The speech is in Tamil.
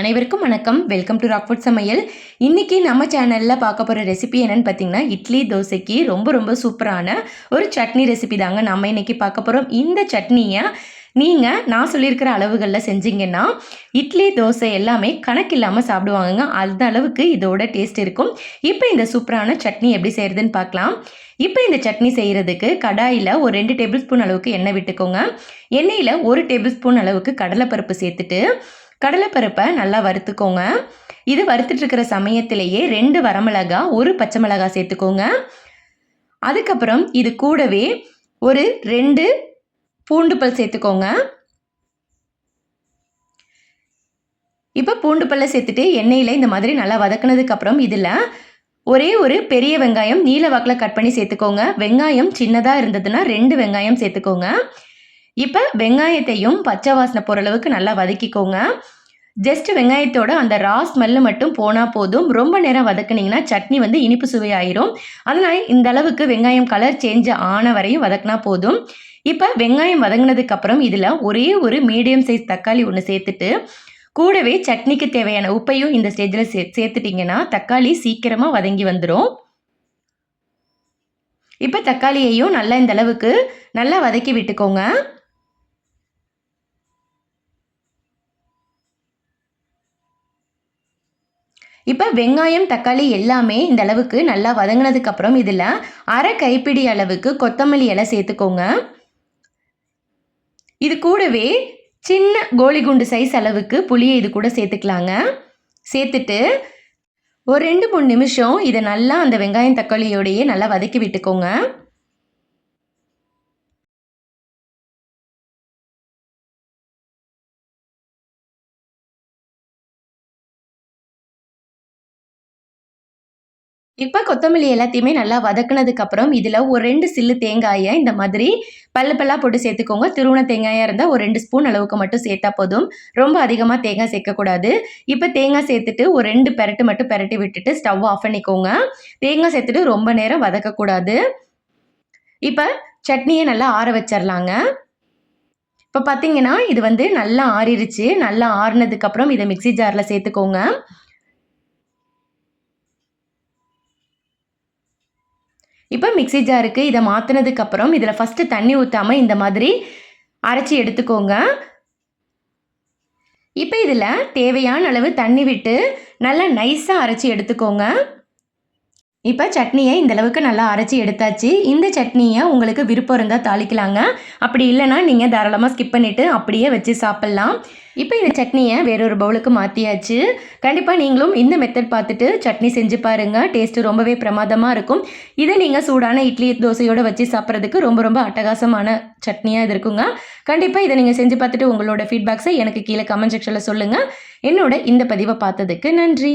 அனைவருக்கும் வணக்கம். வெல்கம் டு ராக்ஃபுட் சமையல் இன்றைக்கி நம்ம சேனலில் பார்க்க போகிற ரெசிபி என்னென்னு பார்த்தீங்கன்னா இட்லி தோசைக்கு ரொம்ப ரொம்ப சூப்பரான ஒரு சட்னி ரெசிபி தாங்க நம்ம இன்றைக்கி பார்க்க போகிறோம் இந்த சட்னியை நீங்கள் நான் சொல்லியிருக்கிற அளவுகளில் செஞ்சீங்கன்னா இட்லி தோசை எல்லாமே கணக்கில்லாமல் சாப்பிடுவாங்கங்க. அந்த அளவுக்கு இதோட டேஸ்ட் இருக்கும். இப்போ இந்த சூப்பரான சட்னி எப்படி செய்கிறதுன்னு பார்க்கலாம். இப்போ இந்த சட்னி செய்கிறதுக்கு கடாயில் ஒரு ரெண்டு டேபிள் ஸ்பூன் அளவுக்கு எண்ணெய் விட்டுக்கோங்க. எண்ணெயில் ஒரு டேபிள் ஸ்பூன் அளவுக்கு கடலைப்பருப்பு சேர்த்துட்டு கடலைப்பருப்பை நல்லா வறுத்துக்கோங்க. இது வறுத்துட்ருக்கிற சமயத்திலேயே ரெண்டு வரமிளகா ஒரு பச்சை மிளகா சேர்த்துக்கோங்க. அதுக்கப்புறம் இது கூடவே ஒரு ரெண்டு பூண்டு பல் சேர்த்துக்கோங்க. இப்போ பூண்டு பல்ல சேர்த்துட்டு எண்ணெயில் இந்த மாதிரி நல்லா வதக்குனதுக்கப்புறம் இதில் ஒரே ஒரு பெரிய வெங்காயம் நீல வாக்கில் கட் பண்ணி சேர்த்துக்கோங்க. வெங்காயம் சின்னதாக இருந்ததுன்னா ரெண்டு வெங்காயம் சேர்த்துக்கோங்க. இப்போ வெங்காயத்தையும் பச்சை வாசனை போகிற அளவுக்கு நல்லா வதக்கிக்கோங்க. ஜஸ்ட் வெங்காயத்தோட அந்த ரா ஸ்மெல்லு மட்டும் போனால் போதும். ரொம்ப நேரம் வதக்குனிங்கன்னா சட்னி வந்து இனிப்பு சுவையாயிரும். அதனால் இந்த அளவுக்கு வெங்காயம் கலர் சேஞ்ச் ஆன வரையும் வதக்குனா போதும். இப்போ வெங்காயம் வதங்கினதுக்கப்புறம் இதில் ஒரே ஒரு மீடியம் சைஸ் தக்காளி ஒன்று சேர்த்துட்டு கூடவே சட்னிக்கு தேவையான உப்பையும் இந்த ஸ்டேஜில் சே சேர்த்துட்டிங்கன்னா தக்காளி சீக்கிரமாக வதங்கி வந்துடும் இப்போ தக்காளியையும் நல்லா இந்த அளவுக்கு நல்லா வதக்கி விட்டுக்கோங்க. இப்போ வெங்காயம் தக்காளி எல்லாமே இந்த அளவுக்கு நல்லா வதங்கினதுக்கப்புறம் இதில் அரை கைப்பிடி அளவுக்கு கொத்தமல்லி இலை சேர்த்துக்கோங்க. இது கூடவே சின்ன கோழி குண்டு சைஸ் அளவுக்கு புளியை இது கூட சேர்த்துக்கலாங்க. சேர்த்துட்டு ஒரு ரெண்டு மூணு நிமிஷம் இதை நல்லா அந்த வெங்காயம் தக்காளியோடையே நல்லா வதக்கி விட்டுக்கோங்க. இப்போ கொத்தமல்லி எல்லாத்தையுமே நல்லா வதக்குனதுக்கப்புறம் இதில் ஒரு ரெண்டு சில்லு தேங்காயை இந்த மாதிரி பல்லு பல்லாக போட்டு சேர்த்துக்கோங்க. திருவண தேங்காயாக இருந்தால் ஒரு ரெண்டு ஸ்பூன் அளவுக்கு மட்டும் சேர்த்தா போதும். ரொம்ப அதிகமாக தேங்காய் சேர்க்கக்கூடாது இப்போ தேங்காய் சேர்த்துட்டு ஒரு ரெண்டு பெரட்டு மட்டும் பெரட்டி விட்டுட்டு ஸ்டவ் ஆஃப் பண்ணிக்கோங்க. தேங்காய் சேர்த்துட்டு ரொம்ப நேரம் வதக்கக்கூடாது இப்போ சட்னியை நல்லா ஆற வச்சிடலாங்க இப்போ பார்த்தீங்கன்னா இது வந்து நல்லா ஆறிடுச்சு நல்லா ஆறினதுக்கப்புறம் இதை மிக்சி ஜாரில் சேர்த்துக்கோங்க. இப்போ மிக்சி ஜாருக்கு இதை மாற்றினதுக்கப்புறம் இதில் ஃபஸ்ட்டு தண்ணி ஊற்றாமல் இந்த மாதிரி அரைச்சி எடுத்துக்கோங்க. இப்போ இதில் தேவையான அளவு தண்ணி விட்டு நல்லா நைஸாக அரைச்சி எடுத்துக்கோங்க. இப்போ சட்னியை இந்தளவுக்கு நல்லா அரைச்சி எடுத்தாச்சு. இந்த சட்னியை உங்களுக்கு விருப்பம் இருந்தால் தாளிக்கலாங்க. அப்படி இல்லைன்னா நீங்கள் தாராளமாக ஸ்கிப் பண்ணிவிட்டு அப்படியே வச்சு சாப்பிட்லாம். இப்போ இந்த சட்னியை வேறொரு பவுலுக்கு மாற்றியாச்சு கண்டிப்பாக நீங்களும் இந்த மெத்தட் பார்த்துட்டு சட்னி செஞ்சு பாருங்கள் டேஸ்ட்டு ரொம்பவே பிரமாதமாக இருக்கும். இதை நீங்கள் சூடான இட்லி தோசையோடு வச்சு சாப்பிட்றதுக்கு ரொம்ப ரொம்ப அட்டகாசமான சட்னியாக இது இருக்குங்க. கண்டிப்பாக இதை நீங்கள் செஞ்சு பார்த்துட்டு உங்களோட ஃபீட்பேக்ஸை எனக்கு கீழே கமெண்ட் செக்ஷனில் சொல்லுங்கள் என்னோட இந்த பதிவை பார்த்ததுக்கு நன்றி.